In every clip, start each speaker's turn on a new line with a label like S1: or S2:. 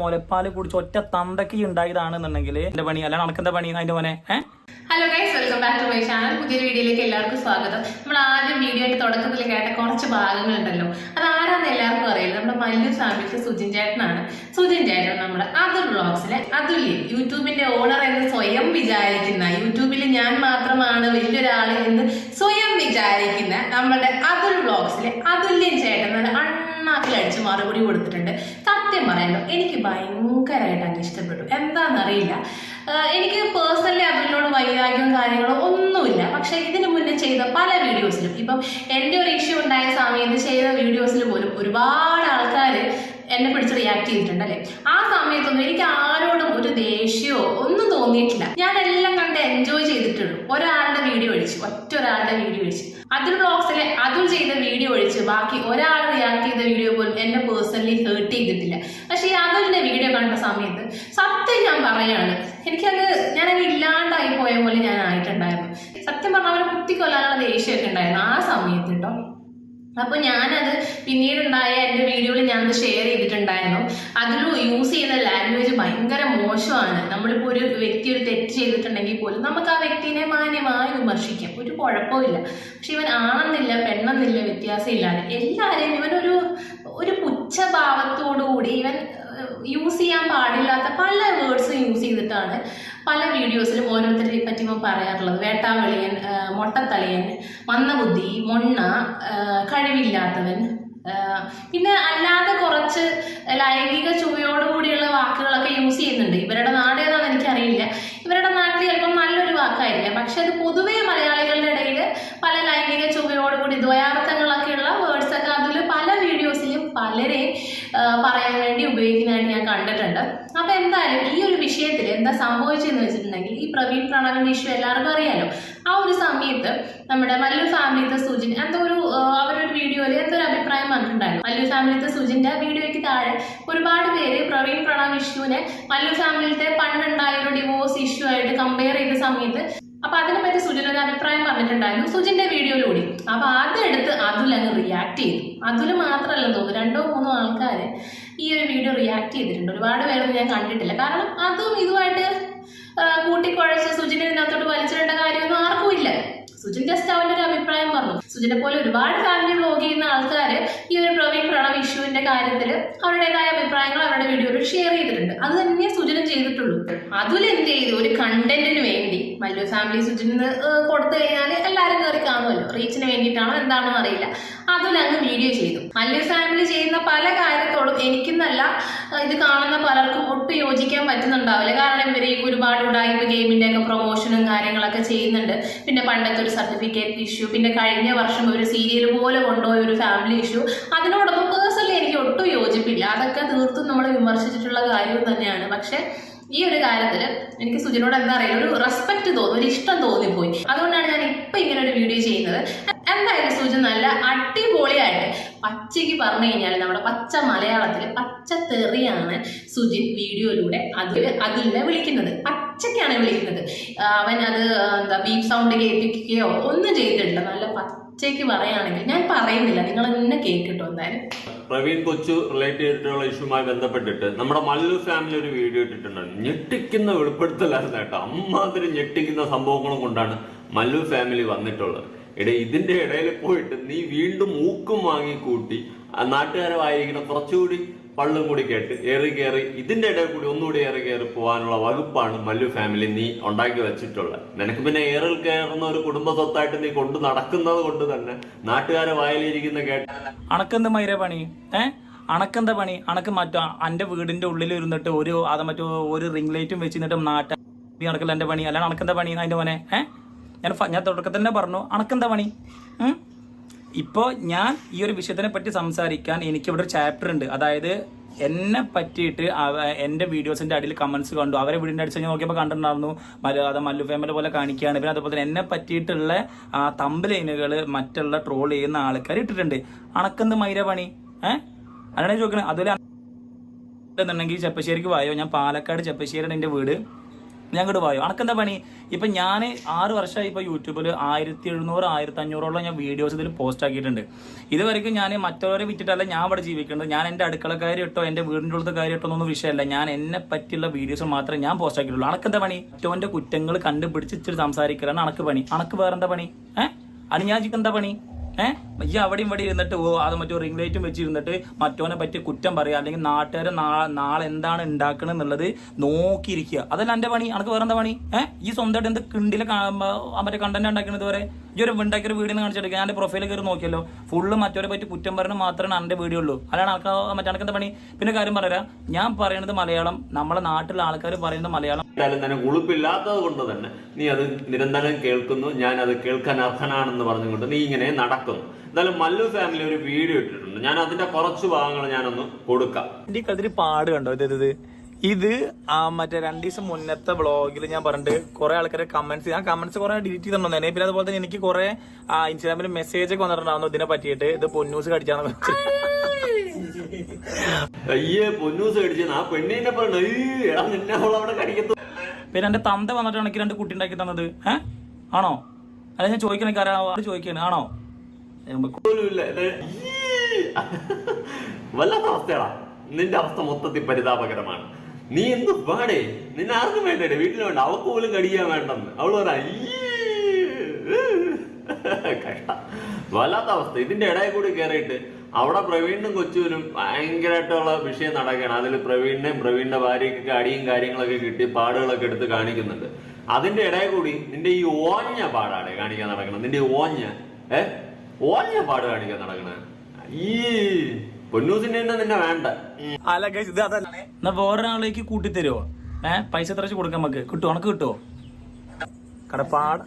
S1: മുലപ്പാൽ കുടിച്ച് ഒറ്റ തന്തക്ക് ഉണ്ടായതാണെന്നുണ്ടെങ്കിൽ എന്റെ പണി അല്ല നടക്കുന്ന പണി? അതിന്റെ മോനെ
S2: hello guys welcome back to my channel പുതിയൊരു വീഡിയോയിലേക്ക് എല്ലാവർക്കും സ്വാഗതം. നമ്മൾ ആദ്യം വീഡിയോ ആയിട്ട് തുടക്കത്തിൽ കേട്ട കുറച്ച് ഭാഗങ്ങളുണ്ടല്ലോ. അത് ആരാന്ന് എല്ലാവർക്കും അറിയില്ല. നമ്മുടെ മല്ലു ഫാമിലിക്ക് സുജിൻ ചേട്ടനാണ്. സുജിൻ ചേട്ടൻ നമ്മുടെ അതുൽ ബ്ലോഗ്സിലെ അതുല്യൻ യൂട്യൂബിന്റെ ഓണർ എന്ന് സ്വയം വിചാരിക്കുന്ന യൂട്യൂബിൽ ഞാൻ മാത്രമാണ് വലിയൊരാൾ എന്ന് സ്വയം വിചാരിക്കുന്ന നമ്മുടെ അതുൽ ബ്ലോഗ്സിലെ അതുല്യൻ ചേട്ടൻ അണ്ണാക്കിലടിച്ച് മറുപടി കൊടുത്തിട്ടുണ്ട്. സത്യം പറയാലോ എനിക്ക് ഭയങ്കരമായിട്ട് അങ്ങ് ഇഷ്ടപ്പെട്ടു. എന്താണെന്നറിയില്ല. എനിക്ക് പേഴ്സണലി അതിനോട് വൈരാഗ്യവും കാര്യങ്ങളോ ഒന്നുമില്ല. പക്ഷെ ഇതിനു മുന്നേ ചെയ്ത പല വീഡിയോസിലും ഇപ്പം എന്റെ ഒരു ഇഷ്യൂ ഉണ്ടായ സമയത്ത് ചെയ്ത വീഡിയോസിൽ പോലും ഒരുപാട് ആൾക്കാർ എന്നെ പിടിച്ച് റിയാക്ട് ചെയ്തിട്ടുണ്ട് അല്ലേ? ആ സമയത്തൊന്നും എനിക്ക് ആരോടും ഒരു ദേഷ്യമോ ഒന്നും തോന്നിയിട്ടില്ല. ഞാൻ എല്ലാം കണ്ട് എൻജോയ് ചെയ്തിട്ടുള്ളൂ. ഒരാളുടെ വീഡിയോ ഒഴിച്ച് ഒറ്റ ഒരാളുടെ വീഡിയോ ഒഴിച്ച്. അതിൽ ബ്ലോഗ്സിലെ അതും ചെയ്ത വീഡിയോ ഒഴിച്ച്. ബാക്കി ഒരാൾ റിയാക്ട് ചെയ്ത വീഡിയോ പോലും എന്നെ പേഴ്സണലി ഹേർട്ട് ചെയ്തിട്ടില്ല. പക്ഷേ ഈ അതുലിന്റെ വീഡിയോ കണ്ട സമയത്ത് സത്യം ഞാൻ പറയാണ് എനിക്കത് ഞാനത് ഇല്ലാണ്ടായി പോയ പോലെ ഞാൻ ആയിട്ടുണ്ടായിരുന്നു. സത്യം പറഞ്ഞാൽ അവരെ കുത്തിക്കൊല്ലാനുള്ള ദേഷ്യമൊക്കെ ഉണ്ടായിരുന്നു ആ സമയത്ത് കേട്ടോ. അപ്പോൾ ഞാനത് പിന്നീടുണ്ടായ എന്റെ വീഡിയോയിൽ ഞാനത് ഷെയർ ചെയ്തിട്ടുണ്ടായിരുന്നു. അതിൽ യൂസ് ചെയ്യുന്ന ലാംഗ്വേജ് ഭയങ്കര മോശമാണ്. നമ്മളിപ്പോൾ ഒരു വ്യക്തി ഒരു തെറ്റ് ചെയ്തിട്ടുണ്ടെങ്കിൽ പോലും നമുക്ക് ആ വ്യക്തിനെ മാന്യമായി വിമർശിക്കാം. ഒരു കുഴപ്പമില്ല പക്ഷെ ഇവൻ ആണെന്നില്ല പെണ്ണെന്നില്ല വ്യത്യാസമില്ലാതെ എല്ലാവരെയും ഇവനൊരു ഒരു പുച്ഛഭാവത്തോടുകൂടി ഇവൻ യൂസ് ചെയ്യാൻ പാടില്ലാത്ത പല വേർഡ്സും യൂസ് ചെയ്തിട്ടാണ് പല വീഡിയോസിലും ഓരോരുത്തരെ പറ്റി പറയാറുള്ളത്. വേട്ടാവളിയൻ മൊട്ടത്തലയൻ മന്ദബുദ്ധി മൊണ്ണ കഴിവില്ലാത്തവൻ പിന്നെ അല്ലാതെ കുറച്ച് ലൈംഗിക ചുവയോടുകൂടിയുള്ള വാക്കുകളൊക്കെ യൂസ് ചെയ്യുന്നുണ്ട് ഇവരുടെ നാട് ഏതാണെന്ന് എനിക്കറിയില്ല ഇവരുടെ നാട്ടിൽ ചിലപ്പം നല്ലൊരു വാക്കായിരിക്കാം പക്ഷെ അത് പൊതുവേ മലയാളികളുടെ ഇടയിൽ പല ലൈംഗിക ചുവയോടുകൂടി ദ്വയാർത്ഥങ്ങളൊക്കെയുള്ള വേർഡ്സ് ഒക്കെ അതിൽ പല വീഡിയോസിലും പലരെയും ആ, പറയാൻ വേണ്ടി ഉപയോഗിക്കുന്നതായിട്ട് ഞാൻ കണ്ടിട്ടുണ്ട് അപ്പൊ എന്തായാലും ഈ ഒരു വിഷയത്തിൽ എന്താ സംഭവിച്ചതെന്ന് വെച്ചിട്ടുണ്ടെങ്കിൽ ഈ പ്രണവിന്റെ ഇഷ്യൂ എല്ലാവർക്കും അറിയാലോ. ആ ഒരു സമയത്ത് നമ്മുടെ മല്ലു ഫാമിലിത്തെ സുജിൻ എന്തോ ഒരു അവരൊരു വീഡിയോയിൽ എന്തോ ഒരു അഭിപ്രായം പറഞ്ഞിട്ടുണ്ടായിരുന്നു. മല്ലു ഫാമിലിത്തെ സുജിന്റെ വീഡിയോയ്ക്ക് താഴെ ഒരുപാട് പേര് പ്രവീൺ പ്രണവ് ഇഷ്യൂവിനെ മല്ലു ഫാമിലിത്തെ പണ്ടുണ്ടായ ഒരു ഡിവോഴ്സ് ഇഷ്യൂ ആയിട്ട് കമ്പയർ ചെയ്ത സമയത്ത് അപ്പൊ അതിനെ പറ്റി സുജിൻ ഒരു അഭിപ്രായം പറഞ്ഞിട്ടുണ്ടായിരുന്നു സുജിന്റെ വീഡിയോയിലൂടെ. അപ്പൊ അതെടുത്ത് അതുൽ അങ്ങ് റിയാക്ട് ചെയ്തു. അതുൽ മാത്രമല്ലെന്ന് തോന്നുന്നു രണ്ടോ മൂന്നോ ആൾക്കാര് ഈ ഒരു വീഡിയോ റിയാക്ട് ചെയ്തിട്ടുണ്ട്. ഒരുപാട് പേരൊന്നും ഞാൻ കണ്ടിട്ടില്ല. കാരണം അതും ഇതുമായിട്ട് കൂട്ടിക്കുഴച്ച് സുജിനെ ഇതിനകത്തോട്ട് വലിച്ചിടേണ്ട കാര്യമൊന്നും ആർക്കും ഇല്ല. സുജിൻ ജസ്റ്റ് അവന്റെ ഒരു അഭിപ്രായം പറഞ്ഞു. സുജിനെ പോലെ ഒരുപാട് ഫാമിലി വ്ലോഗ് ചെയ്യുന്ന ആൾക്കാർ ഈ ഒരു പ്രവീൺ പ്രണവ് ഇഷ്യൂവിന്റെ കാര്യത്തിൽ അവരുടേതായ അഭിപ്രായങ്ങൾ അവരുടെ വീഡിയോയിൽ ഷെയർ ചെയ്തിട്ടുണ്ട്. അത് തന്നെ സുജിനും ചെയ്തിട്ടുള്ളൂ. അതിൽ എന്ത് ചെയ്തു? ഒരു കണ്ടന്റിന് വേണ്ടി. മല്ലു ഫാമിലി സുജിന് കൊടുത്തു കഴിഞ്ഞാൽ എല്ലാവരും കയറി കാണുമല്ലോ. റീച്ചിന് വേണ്ടിയിട്ടാണോ എന്താണോ അറിയില്ല. അതിൽ അങ്ങ് വീഡിയോ ചെയ്തു. മല്ലു ഫാമിലി ചെയ്യുന്ന പല കാര്യത്തോടും എനിക്കെന്നല്ല ഇത് കാണുന്ന പലർക്കും ഒട്ടും യോജിക്കാൻ പറ്റുന്നുണ്ടാവില്ല. കാരണം ഇവർ ഒരുപാട് ഉടായ്പ ഗെയിമിന്റെ ഒക്കെ പ്രൊമോഷനും കാര്യങ്ങളൊക്കെ ചെയ്യുന്നുണ്ട്. പിന്നെ പണ്ടത്തെ ഒരു സർട്ടിഫിക്കറ്റ് ഇഷ്യൂ പിന്നെ കഴിഞ്ഞ വർഷം ഒരു സീരിയൽ പോലെ കൊണ്ടുപോയ ഒരു ഫാമിലി ഇഷ്യൂ അതിനോടൊപ്പം പേഴ്സണലി എനിക്ക് ഒട്ടും യോജിപ്പില്ല. അതൊക്കെ തീർത്തും നമ്മൾ വിമർശിച്ചിട്ടുള്ള കാര്യവും തന്നെയാണ്. പക്ഷെ ഈ ഒരു കാര്യത്തിൽ എനിക്ക് സുജിനോട് എന്താ അറിയില്ല. ഒരു റെസ്പെക്ട് തോന്നി ഒരു ഇഷ്ടം തോന്നിപ്പോയി. അതുകൊണ്ടാണ് ഞാൻ ഇപ്പൊ ഇങ്ങനെ ഒരു വീഡിയോ ചെയ്യുന്നത്. എന്തായാലും സുജൻ നല്ല അടിപൊളിയായിട്ട് പച്ചയ്ക്ക് പറഞ്ഞു കഴിഞ്ഞാൽ നമ്മുടെ പച്ച മലയാളത്തിൽ പച്ച തെറിയാണ് സുജിൻ വീഡിയോയിലൂടെ അതിൽ അതിലെ വിളിക്കുന്നത്. പച്ചയ്ക്കാണ് വിളിക്കുന്നത്. അവൻ അത് എന്താ ബീപ് സൗണ്ട് കേൾപ്പിക്കുകയോ ഒന്നും ചെയ്തിട്ടില്ല. നല്ല പച്ചയ്ക്ക് പറയുകയാണെങ്കിൽ ഞാൻ പറയുന്നില്ല. നിങ്ങൾ എന്നെ കേട്ടിട്ടോ എന്തായാലും.
S3: പ്രവീൺ കൊച്ചു റിലേറ്റ് ചെയ്തിട്ടുള്ള ഇഷ്യൂമായി ബന്ധപ്പെട്ടിട്ട് നമ്മുടെ മല്ലു ഫാമിലി ഒരു വീഡിയോ ഇട്ടിട്ടുണ്ടായിരുന്നു. ഞെട്ടിക്കുന്ന വെളിപ്പെടുത്തലായിരുന്നു കേട്ടോ. അമ്മാതിരി ഞെട്ടിക്കുന്ന സംഭവങ്ങളും കൊണ്ടാണ് മല്ലു ഫാമിലി വന്നിട്ടുള്ളത്. ഇട ഇതിന്റെ ഇടയിൽ പോയിട്ട് നീ വീണ്ടും മൂക്കും വാങ്ങി കൂട്ടി നാട്ടുകാരെ കുറച്ചുകൂടി പള്ളും കൂടി കേട്ട് ഏറി കയറി ഇതിന്റെ ഇടയിൽ കൂടി ഒന്നുകൂടി ഏറി കയറി പോകാനുള്ള വകുപ്പാണ് മല്ലു ഫാമിലി നീ ഉണ്ടാക്കി വെച്ചിട്ടുള്ളത്. നിനക്ക് പിന്നെ ഏറിൽ കയറുന്ന ഒരു കുടുംബ സ്വത്തായിട്ട് നീ കൊണ്ടു നടക്കുന്നത് കൊണ്ട് തന്നെ നാട്ടുകാരെ വായിലിരിക്കുന്ന കേട്ട
S1: അണക്കെന്ത് മൈര പണി? ഏ? അണക്കെന്താ പണി? അണക്ക് മറ്റോ എന്റെ വീടിന്റെ ഉള്ളിൽ ഇരുന്നിട്ട് ഒരു അത് മറ്റോ ഒരു റിംഗ് ലൈറ്റും വെച്ചിട്ട് നാട്ട അണക്കല്ല എന്റെ പണി. അല്ലാണ്ട് അണക്കെന്താ പണി അതിന്റെ മോനെ? ഏ? ഞാൻ ഞാൻ തുടക്കത്തിൽ തന്നെ പറഞ്ഞു. അണക്കെന്താ പണി? ഉം? ഇപ്പോ ഞാൻ ഈ ഒരു വിഷയത്തിനെ പറ്റി സംസാരിക്കാൻ എനിക്കിവിടെ ഒരു ചാപ്റ്റർ ഉണ്ട്. അതായത് എന്നെ പറ്റിയിട്ട് എന്റെ വീഡിയോസിന്റെ അടിയിൽ കമൻസ് കണ്ടു. അവരെ വീടിന്റെ അടിച്ച് ഞാൻ നോക്കിയപ്പോൾ കണ്ടിട്ടുണ്ടായിരുന്നു. മല അത് മല്ലു ഫാമിലി പോലെ കാണിക്കുകയാണ്. പിന്നെ അതുപോലെ തന്നെ എന്നെ പറ്റിയിട്ടുള്ള ആ ലൈനുകൾ മറ്റുള്ള ട്രോൾ ചെയ്യുന്ന ആൾക്കാർ ഇട്ടിട്ടുണ്ട്. അണക്കെന്ത് മൈര പണി? ഏഹ് അതാണ് ചോദിക്കണേ. അതുപോലെ എന്നുണ്ടെങ്കിൽ ചെപ്പശ്ശേരിക്ക് വായോ? ഞാൻ പാലക്കാട് ചെപ്പശ്ശേരിയാണ് എന്റെ വീട്. ഞാൻ ഇങ്ങോട്ട് പറയും അനക്കെന്താ പണി? ഇപ്പൊ ഞാൻ ആറ് വർഷമായി ഇപ്പൊ യൂട്യൂബിൽ ആയിരത്തി എഴുന്നൂറ് ആയിരത്തി അഞ്ഞൂറോളം ഞാൻ വീഡിയോസ് ഇതിൽ പോസ്റ്റ് ആക്കിയിട്ടുണ്ട്. ഇതുവരെയ്ക്കും ഞാൻ മറ്റുള്ളവരെ വിറ്റിട്ടല്ല ഞാൻ ഇവിടെ ജീവിക്കുന്നത്. ഞാൻ എന്റെ അടുക്കള കാര്യം ഇട്ടോ എന്റെ വീടിന്റെ ഉള്ളത്തെ കാര്യം ഇട്ടോ ഒന്നും വിഷയമല്ല. ഞാൻ എന്നെ പറ്റിയുള്ള വീഡിയോസ് മാത്രമേ ഞാൻ പോസ്റ്റ് ആക്കിയിട്ടുള്ളൂ. അണക്കെന്താ പണി? മറ്റവന്റെ കുറ്റങ്ങൾ കണ്ടുപിടിച്ച് ഇച്ചിരി സംസാരിക്കലാണ് അണക്ക് പണി. അണക്ക് വേറെന്താ പണി? ഏഹ് അത് ഞാൻ എന്താ പണി? ഏഹ് ഈ അവിടെയും ഇവിടെ ഇരുന്നിട്ട് ഓ അത് മറ്റോ റിംഗ് ലൈറ്റും വെച്ചിരുന്നിട്ട് മറ്റോനെ പറ്റി കുറ്റം പറയുക അല്ലെങ്കിൽ നാട്ടുകാരെ നാളെ എന്താണ് ഉണ്ടാക്കണം എന്നുള്ളത് നോക്കിയിരിക്കുക. അതല്ല എന്റെ പണി? അനക്ക് വേറെ എന്താ പണി? ഏഹ് ഈ സ്വന്തമായിട്ട് എന്ത് കിണ്ടിലെ മറ്റേ കണ്ടന്റ് ഉണ്ടാക്കുന്നത് വരെ? ഈ ഒരു ഉണ്ടാക്കിയ ഒരു വീഡിയോ കാണിച്ചെടുക്കുക ഞാൻ പ്രൊഫൈൽ കയറി നോക്കിയല്ലോ. ഫുള്ള് മറ്റവരെ പറ്റി കുറ്റം പറഞ്ഞു മാത്രമേ എന്റെ വീഡിയോ ഉള്ളൂ. അല്ലാണ്ട് ആൾക്കാർ മറ്റേ എന്താ പണി? പിന്നെ കാര്യം പറയാം ഞാൻ പറയുന്നത് മലയാളം നമ്മളെ നാട്ടിലെ ആൾക്കാർ പറയുന്നത് മലയാളം.
S3: എന്തായാലും തന്നെ ഉളുപ്പില്ലാത്തത് കൊണ്ട് തന്നെ നീ അത് നിരന്തരം കേൾക്കുന്നു ഞാൻ അത് കേൾക്കാൻ അർഹനാണെന്ന് പറഞ്ഞുകൊണ്ട് നീ ഇങ്ങനെ നടക്കുന്നു. എന്തായാലും മല്ലു ഫാമിലി ഒരു വീഡിയോ ഇട്ടിട്ടുണ്ട്. ഞാൻ അതിന്റെ കുറച്ച് ഭാഗങ്ങൾ ഞാനൊന്ന് കൊടുക്കാം.
S1: എന്റെ കതിരി പാട് കണ്ടോ? ഇത്. ഇത് ആ മറ്റേ രണ്ടു ദിവസം മുന്നത്തെ വ്ളോഗിൽ ഞാൻ പറഞ്ഞിട്ട് കുറെ ആൾക്കാരെ കമന്റ്സ് ആ കമന്റ്സ് കുറെ ഡിലീറ്റ് ചെയ്തിട്ടുണ്ടായിരുന്നു. പിന്നെ അതുപോലെ തന്നെ എനിക്ക് കുറെ ഇൻസ്റ്റാഗ്രാമിൽ മെസ്സേജ് ഒക്കെ വന്നിട്ടുണ്ടായിരുന്നു ഇതിനെ പറ്റിയിട്ട്. ഇത് പൊന്നൂസ് കടിച്ചാന്ന്
S3: അയ്യേ പൊന്നൂസ് ആ പെണ്ണിനെ പറഞ്ഞു എടാ നിന്നെ അവൾ അവിടെ കടിക്കത്തു.
S1: പിന്നെ എന്റെ തന്ത വന്നിട്ടാണ് എനിക്ക് രണ്ട് കുട്ടി ഉണ്ടാക്കി തന്നത്. ഏഹ് ആണോ? അതെ ഞാൻ ചോദിക്കണ കാര്യം ചോദിക്കാണ്. ആണോ.
S3: വല്ലാത്ത അവസ്ഥയാടാ. നിന്റെ അവസ്ഥ മൊത്തത്തിൽ പരിതാപകരമാണ്. നീ എന്ത് പാടേ? നിന്നെ ആർക്കും വേണ്ടേ വീട്ടിൽ വേണ്ട. അവക്ക് പോലും കടിക്കാൻ വേണ്ടെന്ന്. അവൾ കഷ്ട. വല്ലാത്ത അവസ്ഥ. ഇതിന്റെ ഇടയിൽ കൂടി കയറിയിട്ട് അവിടെ പ്രവീണിനും കൊച്ചുവിനും ഭയങ്കരമായിട്ടുള്ള വിഷയം നടക്കുകയാണ്. അതിൽ പ്രവീണിനെയും പ്രവീണിന്റെ ഭാര്യയ്ക്കൊക്കെ അടിയും കാര്യങ്ങളൊക്കെ കിട്ടി പാടുകളൊക്കെ എടുത്ത് കാണിക്കുന്നുണ്ട്. അതിന്റെ ഇടയിൽ കൂടി നിന്റെ ഈ ഓഞ്ഞ പാടാണ് കാണിക്കാൻ നടക്കണം നിന്റെ ഓഞ്ഞ ഏ? ഓഞ്ഞ പാട് കാണിക്കാൻ നടക്കണേ ഈ പൊന്നൂസിന്റെ നിന്നെ വേണ്ട.
S1: അല്ല ഇത് അതല്ല. എന്നാ വേറൊരാളേക്ക് കൂട്ടി തരുമോ ഏഹ് പൈസ എത്ര കൊടുക്കാൻ നമുക്ക്? കിട്ടുമോ ഉണക്ക് കിട്ടുമോ കടപ്പാട്.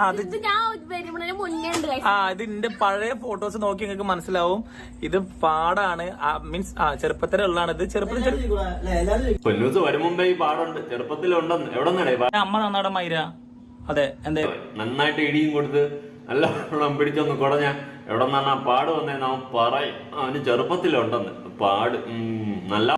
S1: അത്
S4: ഇത് ഞാൻ വരുമ്പോഴേ മുന്നേ ഉണ്ട് guys.
S1: ആ ഇത് എന്റെ പഴയ ഫോട്ടോസ് നോക്കി നിങ്ങൾക്ക് മനസ്സിലാവും. ഇത് പാടാണ്. മീൻസ് ആ ചെറുപ്പത്തിലുള്ളതാണ് ഇത് ചെറുപ്പത്തിൽ ചെറു-
S3: പൊന്നൂസ് വരും മുമ്പേ ഈ പാടുണ്ട്. ചെറുപ്പത്തിലുണ്ടെന്ന്. എവിടെ
S1: അമ്മ നന്നാടെ മൈര. അതെ എന്തേ?
S3: നന്നായിട്ട് ഇടിയും കൊടുത്ത് നല്ല വെള്ളം പിടിച്ചൊന്ന് കുടഞ്ഞ എവിടെ നിന്നാണ് ആ പാട് വന്നേ നാം പറയും അവന് ചെറുപ്പത്തിലുണ്ടെന്ന്. പാട് നല്ല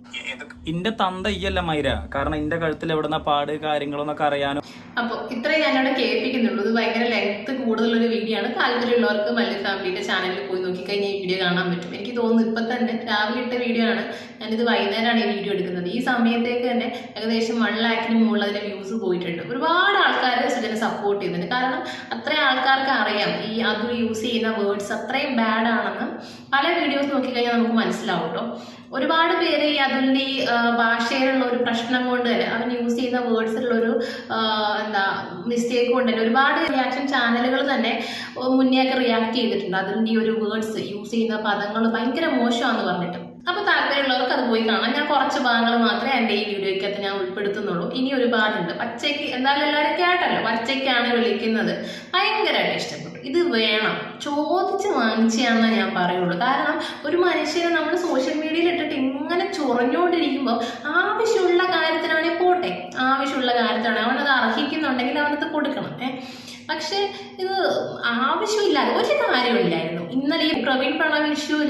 S1: ഇന്റെ തന്ത ഇയല്ല മൈര. കാരണം ഇന്റെ കഴുത്തിൽ എവിടുന്ന പാട് കാര്യങ്ങളൊന്നൊക്കെ അറിയാനും.
S2: അപ്പോൾ ഇത്രയും ഞാനിവിടെ കേൾപ്പിക്കുന്നുള്ളൂ. ഇത് ഭയങ്കര ലെങ്ത് കൂടുതലൊരു വീഡിയോ ആണ്. താല്പര്യമുള്ളവർക്ക് മല്ലി ഫാമിലിയുടെ ചാനലിൽ പോയി നോക്കിക്കഴിഞ്ഞാൽ ഈ വീഡിയോ കാണാൻ പറ്റും. എനിക്ക് തോന്നുന്നു ഇപ്പം തന്നെ രാവിലെ ഇട്ട വീഡിയോ ആണ്. ഞാനിത് വൈകുന്നേരമാണ് ഈ വീഡിയോ എടുക്കുന്നത്. ഈ സമയത്തേക്ക് തന്നെ ഏകദേശം വൺ ലാക്കിന് മുകളിൽ അതിലെ വ്യൂസ് പോയിട്ടുണ്ട്. ഒരുപാട് ആൾക്കാർ സുജനെ സപ്പോർട്ട് ചെയ്യുന്നുണ്ട്. കാരണം അത്രയും ആൾക്കാർക്ക് അറിയാം. ഈ അത് യൂസ് ചെയ്യുന്ന വേർഡ്സ് അത്രയും ബാഡ് ആണെന്ന് പല വീഡിയോസ് നോക്കിക്കഴിഞ്ഞാൽ നമുക്ക് മനസ്സിലാവും കേട്ടോ ഒരുപാട് പേര് ഈ അതിന്റെ ഈ ഭാഷയിലുള്ള ഒരു പ്രശ്നം കൊണ്ട് തന്നെ അവൻ യൂസ് ചെയ്യുന്ന വേർഡ്സിലുള്ള ഒരു എന്താ മിസ്റ്റേക്ക് കൊണ്ട് തന്നെ ഒരുപാട് റിയാക്ഷൻ ചാനലുകൾ തന്നെ ഓ, മുന്നേ ഒക്കെ റിയാക്ട് ചെയ്തിട്ടുണ്ട്. അതിന്റെ ഈ ഒരു വേർഡ്സ് യൂസ് ചെയ്യുന്ന പദങ്ങൾ ഭയങ്കര മോശമാണെന്ന് പറഞ്ഞിട്ട്. അപ്പോൾ താല്പര്യമുള്ളവർക്ക് അത് പോയി കാണാം. ഞാൻ കുറച്ച് ഭാഗങ്ങൾ മാത്രമേ എന്റെ ഈ വീഡിയോയ്ക്കകത്ത് ഞാൻ ഉൾപ്പെടുത്തുന്നുള്ളൂ. ഇനി ഒരുപാടുണ്ട്. പച്ചയ്ക്ക് എന്തായാലും എല്ലാവരും കേട്ടല്ലോ. പച്ചയ്ക്കാണ് വിളിക്കുന്നത്. ഭയങ്കരമായിട്ട് ഇഷ്ടപ്പെട്ടു. ഇത് വേണം. ചോദിച്ച് വാങ്ങിച്ചാണെന്നേ ഞാൻ പറയുള്ളൂ. കാരണം ഒരു മനുഷ്യനെ നമ്മൾ സോഷ്യൽ മീഡിയയിൽ ഇട്ടിട്ട് ഇങ്ങനെ ചൊറഞ്ഞുകൊണ്ടിരിക്കുമ്പോൾ ആവശ്യമുള്ള കാര്യത്തിനാണെങ്കിൽ പോട്ടെ. ആവശ്യമുള്ള കാര്യത്തിനാണെങ്കിൽ അവനത് അർഹിക്കുന്നുണ്ടെങ്കിൽ അവനത് കൊടുക്കണം. ഏ? പക്ഷേ ഇത് ആവശ്യമില്ലാതെ ഒരു കാര്യമില്ലായിരുന്നു ഇന്നലെ ഈ പ്രവീൺ പ്രണവ് ഇഷ്യൂൽ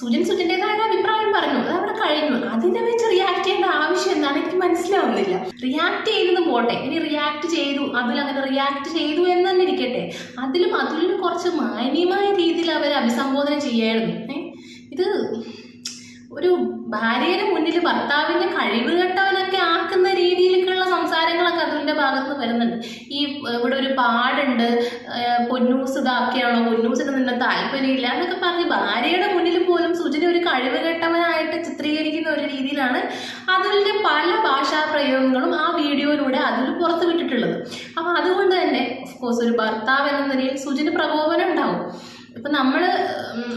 S2: സുജിൻ സുജിന്റെതായ അഭിപ്രായം പറഞ്ഞു. അത് അവിടെ കഴിഞ്ഞു. അതിനെ വെച്ച് റിയാക്ട് ചെയ്യേണ്ട ആവശ്യം എന്താണ് എനിക്ക് മനസ്സിലാവുന്നില്ല. റിയാക്ട് ചെയ്തത് പോട്ടെ. ഇനി റിയാക്ട് ചെയ്തു. അതിൽ അങ്ങനെ റിയാക്ട് ചെയ്തു എന്ന് തന്നെ ഇരിക്കട്ടെ. അതിലും അതിലും കുറച്ച് മാന്യമായ രീതിയിൽ അവർ അഭിസംബോധന ചെയ്യായിരുന്നു. ഇത് ഒരു ഭാര്യയുടെ മുന്നിൽ ഭർത്താവിന്റെ കഴിവ് കെട്ടവനൊക്കെ ഇവിടെ ഒരു പാടുണ്ട്. പൊന്നൂസ് ഇതാക്കിയാണോ പൊന്നൂസിന് നിന്നെ താല്പര്യമില്ല എന്നൊക്കെ പറഞ്ഞ് ഭാര്യയുടെ മുന്നിൽ പോലും സുജിനെ ഒരു കഴിവ് കെട്ടവനായിട്ട് ചിത്രീകരിക്കുന്ന ഒരു രീതിയിലാണ് അതിന്റെ പല ഭാഷാ പ്രയോഗങ്ങളും ആ വീഡിയോയിലൂടെ അതിൽ പുറത്ത് വിട്ടിട്ടുള്ളത്. അപ്പം അതുകൊണ്ട് തന്നെ ഓഫ് കോഴ്സ് ഒരു ഭർത്താവ് എന്ന നിലയിൽ സുജിന് പ്രകോപനം ഉണ്ടാവും. ഇപ്പം നമ്മൾ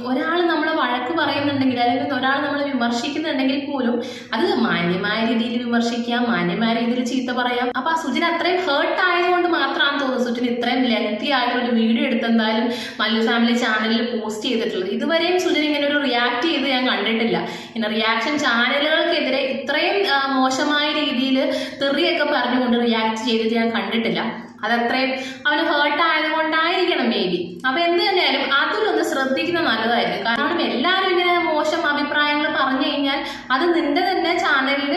S2: ഒരാൾ നമ്മളെ വഴക്ക് പറയുന്നുണ്ടെങ്കിൽ അല്ലെങ്കിൽ ഒരാൾ നമ്മളെ വിമർശിക്കുന്നുണ്ടെങ്കിൽ പോലും അത് മാന്യമായ രീതിയിൽ വിമർശിക്കാം മാന്യമായ രീതിയിൽ ചീത്ത പറയാം. അപ്പൊ ആ സുജിൻ അത്രയും ഹേർട്ട് ആയതുകൊണ്ട് മാത്രമാണ് തോന്നുന്നത്. സുജിൻ ഇത്രയും ലെങ്തി ഒരു വീഡിയോ എടുത്തെന്തായാലും മല്ലു ഫാമിലി ചാനലിൽ പോസ്റ്റ് ചെയ്തിട്ടുള്ളത്. ഇതുവരെയും സുജിൻ ഇങ്ങനെ ഒരു റിയാക്ട് ചെയ്ത് ഞാൻ കണ്ടിട്ടില്ല. പിന്നെ റിയാക്ഷൻ ചാനലുകൾക്കെതിരെ ഇത്രയും മോശമായ രീതിയിൽ തെറിയൊക്കെ പറഞ്ഞുകൊണ്ട് റിയാക്ട് ചെയ്തിട്ട് ഞാൻ കണ്ടിട്ടില്ല. അതത്രയും അവന് ഹേർട്ട് ആയതുകൊണ്ടായിരിക്കണം മേ ബി അപ്പൊ എന്ത് തന്നെയായാലും അതിലൊന്ന് ശ്രദ്ധിക്കുന്നത് നല്ലതായിരിക്കും. കാരണം എല്ലാവരും ഇങ്ങനെ മോശം അഭിപ്രായങ്ങൾ പറഞ്ഞു കഴിഞ്ഞാൽ അത് നിന്റെ തന്നെ ചാനലിൽ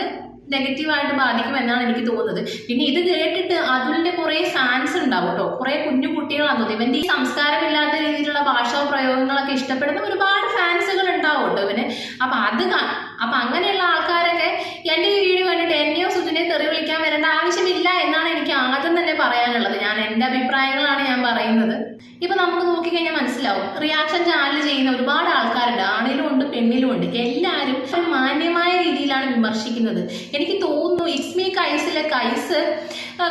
S2: നെഗറ്റീവായിട്ട് ബാധിക്കും എന്നാണ് എനിക്ക് തോന്നുന്നത്. പിന്നെ ഇത് കേട്ടിട്ട് അതുലിന്റെ കുറെ ഫാൻസ് ഉണ്ടാവും കേട്ടോ കുറെ കുഞ്ഞു കുട്ടികളാണ്. തോന്നുന്നത് ഇവന്റെ ഈ സംസ്കാരമില്ലാത്ത രീതിയിലുള്ള ഭാഷാ പ്രയോഗങ്ങളൊക്കെ ഇഷ്ടപ്പെടുന്ന ഒരുപാട് ഫാൻസുകൾ ഉണ്ടാവും കേട്ടോ ഇവന്. അപ്പൊ അത് അപ്പൊ അങ്ങനെയുള്ള ആൾക്കാരൊക്കെ എന്റെ ഈ വീഡിയോ കണ്ടിട്ട് എന്നെയോ സുജിനെ തെറി വിളിക്കാൻ വരേണ്ട ആവശ്യമില്ല എന്നാണ് എനിക്ക് ആദ്യം തന്നെ പറയാനുള്ളത്. ഞാൻ എന്റെ അഭിപ്രായങ്ങളാണ് ഞാൻ പറയുന്നത്. ഇപ്പൊ നമുക്ക് നോക്കിക്കഴിഞ്ഞാൽ മനസ്സിലാവും. റിയാക്ഷൻ ചാനൽ ചെയ്യുന്ന ഒരുപാട് ആൾക്കാരുണ്ട്. ആണിലും ഉണ്ട് പെണ്ണിലും ഉണ്ട്. എല്ലാവരും രീതിയിലാണ് വിമർശിക്കുന്നത്. എനിക്ക് തോന്നുന്നു ഇസ്മി കൈസിലെ കൈസ്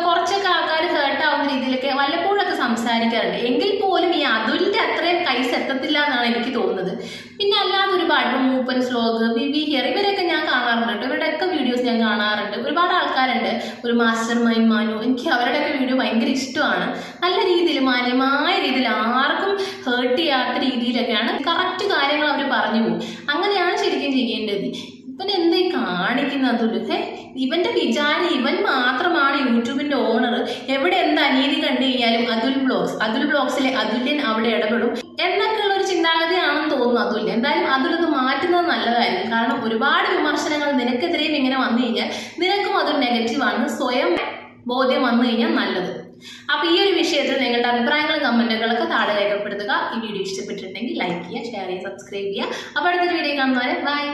S2: കുറച്ചൊക്കെ ആൾക്കാർ ഹേർട്ടാവുന്ന രീതിയിലൊക്കെ വല്ലപ്പോഴൊക്കെ സംസാരിക്കാറുണ്ട്. എങ്കിൽ പോലും ഈ അതുലിന്റെ അത്രയും കൈസ് എത്തത്തില്ല എന്നാണ് എനിക്ക് തോന്നുന്നത്. പിന്നെ അല്ലാതെ ഒരുപാട് മൂപ്പൻ സ്ലോഗ് ബിബി ഹിയർ ഇവരൊക്കെ ഞാൻ കാണാറുണ്ട് കേട്ടോ. ഇവരുടെയൊക്കെ വീഡിയോസ് ഞാൻ കാണാറുണ്ട്. ഒരുപാട് ആൾക്കാരുണ്ട്. ഒരു മാസ്റ്റർ മൈൻഡ് മാനു. എനിക്ക് അവരുടെയൊക്കെ വീഡിയോ ഭയങ്കര ഇഷ്ടമാണ്. നല്ല രീതിയിൽ മാന്യമായ രീതിയിൽ ആർക്കും ഹേർട്ട് ചെയ്യാത്ത രീതിയിലൊക്കെയാണ്. കറക്റ്റ് കാര്യങ്ങൾ അവർ പറഞ്ഞു പോകും. അങ്ങനെയാണ് ശരിക്കും ചെയ്യേണ്ടത്. ഇവൻ എന്തേ കാണിക്കുന്നത് ഏ ഇവന്റെ വിചാരം ഇവൻ മാത്രമാണ് യൂട്യൂബിന്റെ ഓണർ. എവിടെ എന്ത് അനീതി കണ്ടു കഴിഞ്ഞാലും അതുൽ ബ്ലോഗ്സ് അതുൽ ബ്ലോഗ്സിലെ അതുല്യൻ അവിടെ ഇടപെടും. എന്നൊക്കെയുള്ള ഒരു ചിന്താഗതിയാണെന്ന് തോന്നുന്നു അതുല്യൻ എന്തായാലും അതിലൊന്ന് മാറ്റുന്നത് നല്ലതായിരിക്കും. കാരണം ഒരുപാട് വിമർശനങ്ങൾ നിനക്കെതിരെയും ഇങ്ങനെ വന്നു കഴിഞ്ഞാൽ നിനക്കും അതൊരു നെഗറ്റീവാണ്. സ്വയം ബോധ്യം വന്നു കഴിഞ്ഞാൽ നല്ലത്. അപ്പൊ ഈ ഒരു വിഷയത്തിൽ നിങ്ങളുടെ അഭിപ്രായങ്ങളും കമന്റുകളൊക്കെ താഴെ രേഖപ്പെടുത്തുക. ഈ വീഡിയോ ഇഷ്ടപ്പെട്ടിട്ടുണ്ടെങ്കിൽ ലൈക്ക് ചെയ്യുക ഷെയർ ചെയ്യുക സബ്സ്ക്രൈബ് ചെയ്യുക. അപ്പോൾ അടുത്തൊരു വീഡിയോ കാണുന്നവരെ ബൈ